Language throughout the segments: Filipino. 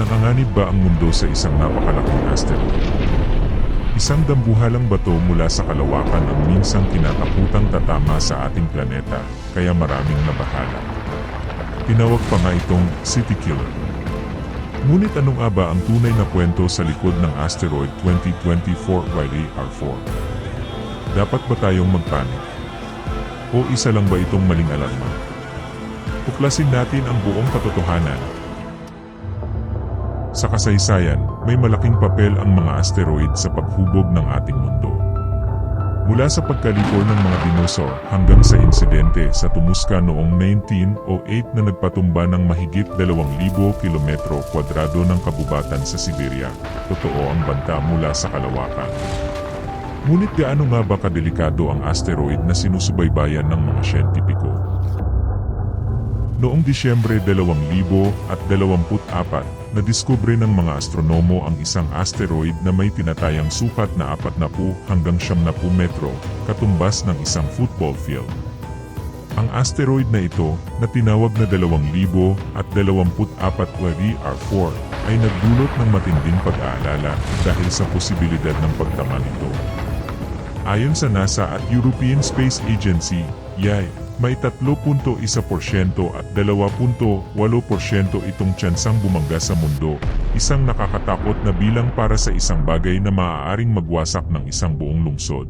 Nanganganib ba ang mundo sa isang napakalaking asteroid? Isang dambuhalang bato mula sa kalawakan ang minsang kinataputang tatama sa ating planeta, kaya maraming nabahala. Tinawag pa nga itong City Killer. Ngunit ano nga ba ang tunay na kwento sa likod ng asteroid 2024 YAR4? Dapat ba tayong magpanik? O isa lang ba itong maling alarma? Tuklasin natin ang buong katotohanan. Sa kasaysayan, may malaking papel ang mga asteroid sa paghubog ng ating mundo. Mula sa pagkalipol ng mga dinosaur hanggang sa insidente sa Tumuska noong 1908 na nagpatumba ng mahigit 2,000 kilometro kwadrado ng kabubatan sa Siberia, totoo ang banta mula sa kalawakan. Ngunit gaano nga ba kadelikado ang asteroid na sinusubaybayan ng mga siyentipiko? Noong Disyembre 2024, nadiskubre ng mga astronomo ang isang asteroid na may tinatayang sukat na 40 hanggang 70 metro, katumbas ng isang football field. Ang asteroid na ito, na tinawag na 2024 WR4, ay nagdulot ng matinding pag-aalala dahil sa posibilidad ng pagtama nito. Ayon sa NASA at European Space Agency, YAI, may 3.1% at 2.8% itong tsansang bumangga sa mundo, isang nakakatakot na bilang para sa isang bagay na maaaring magwasak ng isang buong lungsod.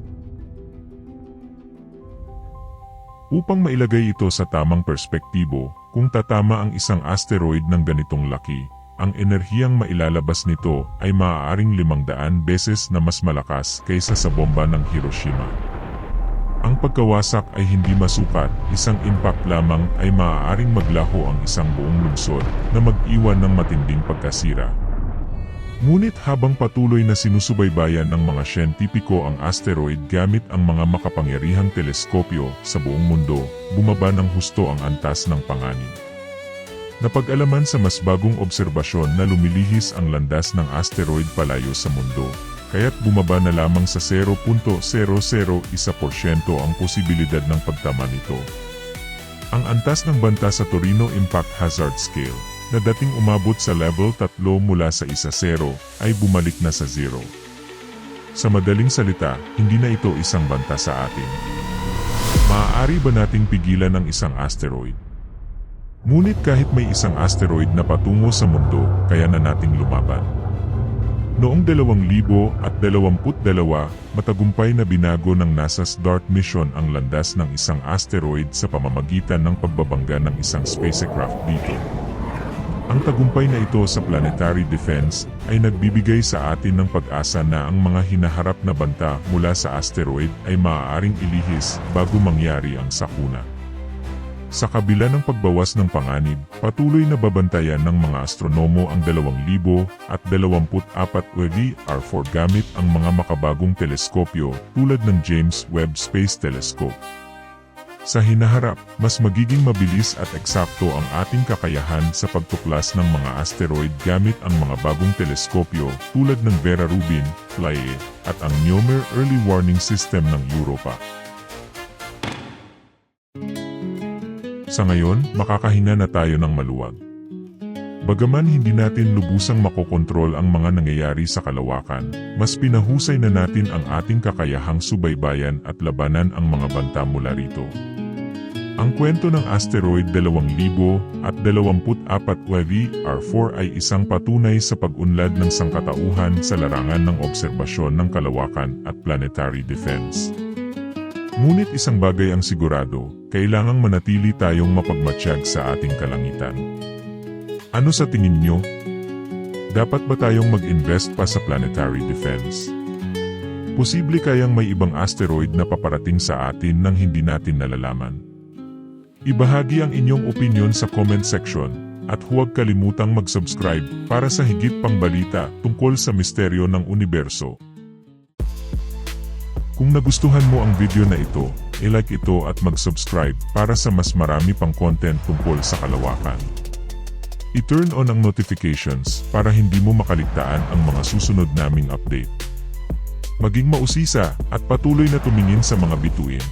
Upang mailagay ito sa tamang perspektibo, kung tatama ang isang asteroid ng ganitong laki, ang enerhiyang mailalabas nito ay maaaring 500 beses na mas malakas kaysa sa bomba ng Hiroshima. Ang pagkawasak ay hindi masukat, isang impact lamang ay maaaring maglaho ang isang buong lungsod na mag-iwan ng matinding pagkasira. Ngunit habang patuloy na sinusubaybayan ng mga siyentipiko ang asteroid gamit ang mga makapangyarihang teleskopyo sa buong mundo, bumaba ng husto ang antas ng panganib. Napag-alaman sa mas bagong obserbasyon na lumilihis ang landas ng asteroid palayo sa mundo, kaya't bumaba na lamang sa 0.001% ang posibilidad ng pagtama nito. Ang antas ng banta sa Torino Impact Hazard Scale, na dating umabot sa level 3 mula sa isa 0, ay bumalik na sa 0. Sa madaling salita, hindi na ito isang banta sa atin. Maaari ba nating pigilan ang isang asteroid? Ngunit kahit may isang asteroid na patungo sa mundo, kaya na nating lumaban. Noong 2022, matagumpay na binago ng NASA's DART mission ang landas ng isang asteroid sa pamamagitan ng pagbabangga ng isang spacecraft dito. Ang tagumpay na ito sa planetary defense ay nagbibigay sa atin ng pag-asa na ang mga hinaharap na banta mula sa asteroid ay maaaring ilihis bago mangyari ang sakuna. Sa kabila ng pagbawas ng panganib, patuloy na babantayan ng mga astronomo ang 2024 WR4 gamit ang mga makabagong teleskopyo tulad ng James Webb Space Telescope. Sa hinaharap, mas magiging mabilis at eksakto ang ating kakayahan sa pagtuklas ng mga asteroid gamit ang mga bagong teleskopyo tulad ng Vera Rubin, FLIE, at ang Nyomer Early Warning System ng Europa. Sa ngayon, makakahinga na tayo ng maluwag. Bagaman hindi natin lubusang makokontrol ang mga nangyayari sa kalawakan, mas pinahusay na natin ang ating kakayahang subaybayan at labanan ang mga banta mula rito. Ang kwento ng asteroid 2000 at 24 WR4 ay isang patunay sa pag-unlad ng sangkatauhan sa larangan ng obserbasyon ng kalawakan at planetary defense. Ngunit isang bagay ang sigurado, kailangang manatili tayong mapagmatsyag sa ating kalangitan. Ano sa tingin nyo? Dapat ba tayong mag-invest pa sa planetary defense? Posible kayang may ibang asteroid na paparating sa atin nang hindi natin nalalaman? Ibahagi ang inyong opinion sa comment section at huwag kalimutang mag-subscribe para sa higit pang balita tungkol sa misteryo ng universo. Kung nagustuhan mo ang video na ito, i-like ito at mag-subscribe para sa mas marami pang content tungkol sa kalawakan. I-turn on ang notifications para hindi mo makaligtaan ang mga susunod naming update. Maging mausisa at patuloy na tumingin sa mga bituin.